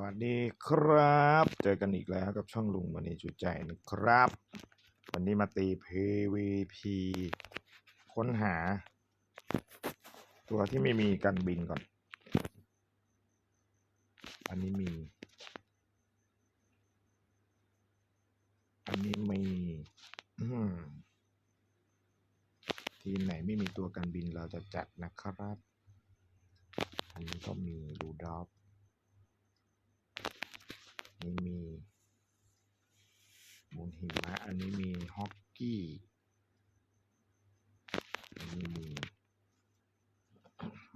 วัสดีครับ เจอกันอีกแล้วกับช่องลุงวันนี้จุใจนะครับ วันนี้มาตี PVP ค้นหา ตัวที่ไม่มีกันบินก่อน อันนี้มี อันนี้มีทีมไหนไม่มีตัวกันบินเราจะจัดนะครับ อันนี้ก็มีรูดอฟ นี่มีมูลหิมะ อันนี้มีฮอ กกี้อันนี้มี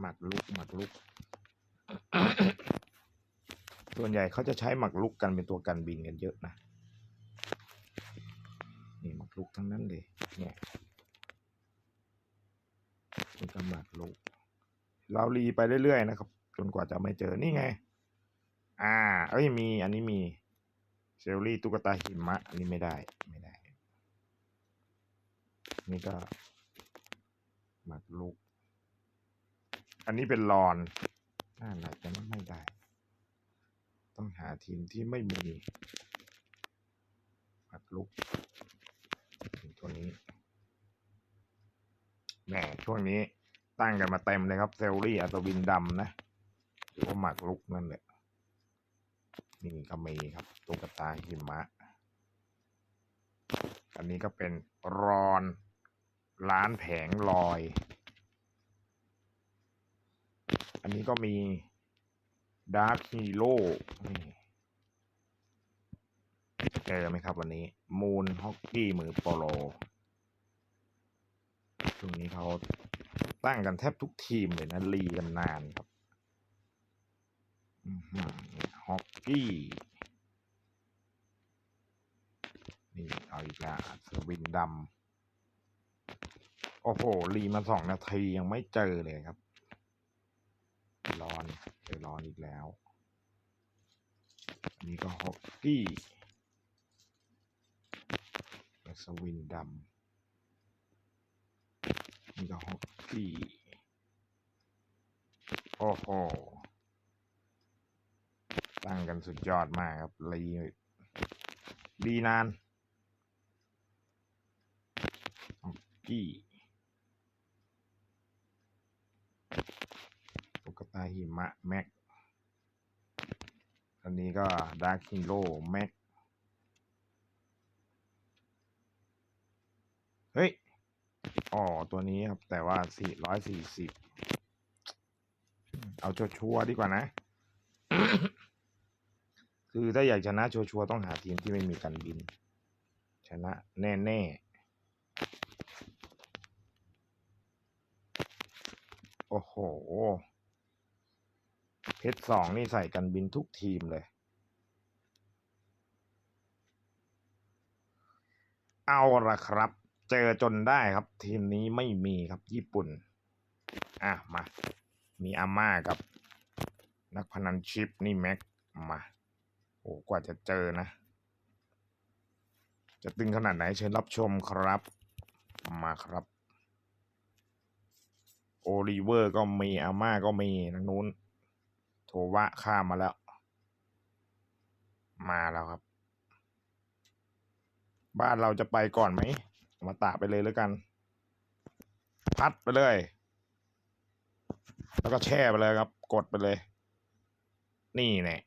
หมักลุกหมักลุก ส่วนใหญ่เขาจะใช้หมักลุกกันเป็นตัวกันบินกันเยอะนะนี่หมักลุกทั้งนั้นเลยเนี่ยนี่ก็หมักลุก เรารีไปเรื่อยๆนะครับ จนกว่าจะไม่เจอนี่ไง อ่า เอ้ยมี อันนี้มีเซลลี่ตุ๊กตาหิมะ อันนี้ไม่ได้ไม่ได้ นี่ก็หมักลูกอันนี้เป็นรอนน่าหนักจะไม่ได้ ต้องหาทีมที่ไม่มีหมักลูกตัวนี้แหมช่วงนี้ตั้งกันมาเต็มเลยครับ เซลลี่อัตวินดำนะหรือว่าหมักลุกนั่นแหละนี่ก็มีครับตุ๊กตาหิมะ อันนี้ก็เป็นรอน ร้านแผงลอย อันนี้ก็มีดาร์คฮีโร่เจอไหมครับวันนี้ มูนฮอกกี้มือโปโลช่วงนี้เขาตั้งกันแทบทุกทีมเลยนะรีกันนานครับอื้อหือเนี่ยฮอกกี้นี่เอาอีกแล้วอัศวินดำ โอ้โห รีมาสองนาทียังไม่เจอเลยครับ ร้อนเจอร้อนอีกแล้ว อันนี้ก็ฮอกกี้อัศวินดำนี่ก็ฮอกกี้ โอ้โห ตั้งกันสุดยอดมากครับ รีรีนานฮอกกี้ตุ๊กตาหิมะแม็กอันนี้ก็ดาร์คฮีโร่แม็กเฮ้ย อ๋อ ตัวนี้ครับ แต่ว่า 440 เอาชัวร์ดีกว่านะ คือถ้าอยากชนะชัวร์ต้องหาทีมที่ไม่มีกันบิน ชนะแน่ๆ โอ้โห เพชรสองนี่ใส่กันบินทุกทีมเลย เอาละครับ เจอจนได้ครับ ทีมนี้ไม่มีครับญี่ปุ่น อะ มา มีอาม่ากับ นักพนันชิปนี่แม็กมา โอ้กว่าจะเจอนะ จะตึงขนาดไหนเชิญรับชมครับ มาครับโอลิเวอร์ก็มีอาม่าก็มีทางนู้น โทวะข้ามมาแล้ว มาแล้วครับ บ้านเราจะไปก่อนไหม มาตะไปเลยแล้วกัน พัดไปเลย แล้วก็แช่ไปเลยครับ กดไปเลย นี่แน่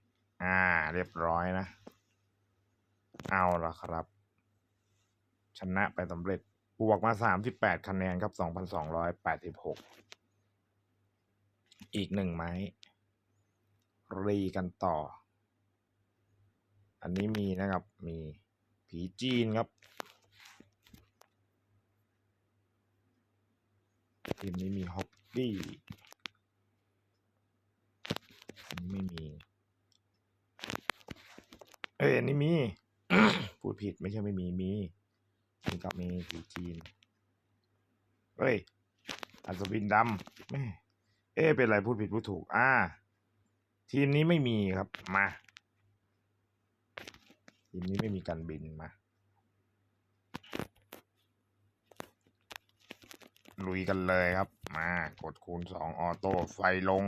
อ่า เรียบร้อยนะ เอาละครับ ชนะไปสำเร็จบวกมาสามสิบแปดคะแนนครับสองพันสองร้อยแปดสิบหกอีกหนึ่งไม้ รีกันต่อ อันนี้มีนะครับ มีผีจีนครับทีมนี้มีฮอกกี้อันนี้ไม่มี เอ้ยอันนี้มี พูดผิดไม่ใช่ไม่มี มีนี่ก็มีผีจีนเฮ้ยอัศวินดำแม่เอ๊ะเป็นไรพูดผิดพูดถูก อ่า ทีมนี้ไม่มีครับมา ทีมนี้ไม่มีการบินมาลุยกันเลยครับ มากดคูณสองออโต้ไฟลง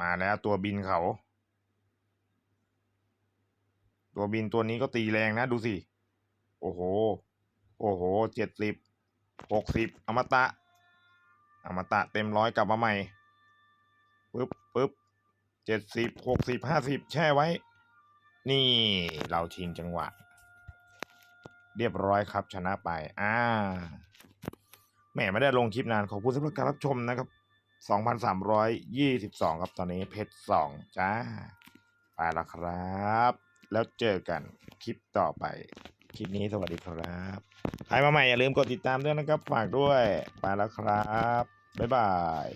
มาแล้วตัวบินเขา ตัวบินตัวนี้ก็ตีแรงนะดูสิ โอ้โห โอ้โหเจ็ดสิบหกสิบอมตะ อมตะเต็มร้อยกลับมาใหม่ ปึ๊บปึ๊บเจ็ดสิบหกสิบห้าสิบแช่ไว้ นี่เราชิงจังหวะ เรียบร้อยครับชนะไป อ่าแหมไม่ได้ลงคลิปนานขอบคุณสำหรับการรับชมนะครับ2,322ครับตอนนี้เพชรสองจ้า ไปแล้วครับ แล้วเจอกันคลิปต่อไป คลิปนี้สวัสดีครับใครมาใหม่อย่าลืมกดติดตามด้วยนะครับ ฝากด้วย ไปแล้วครับ บ๊ายบาย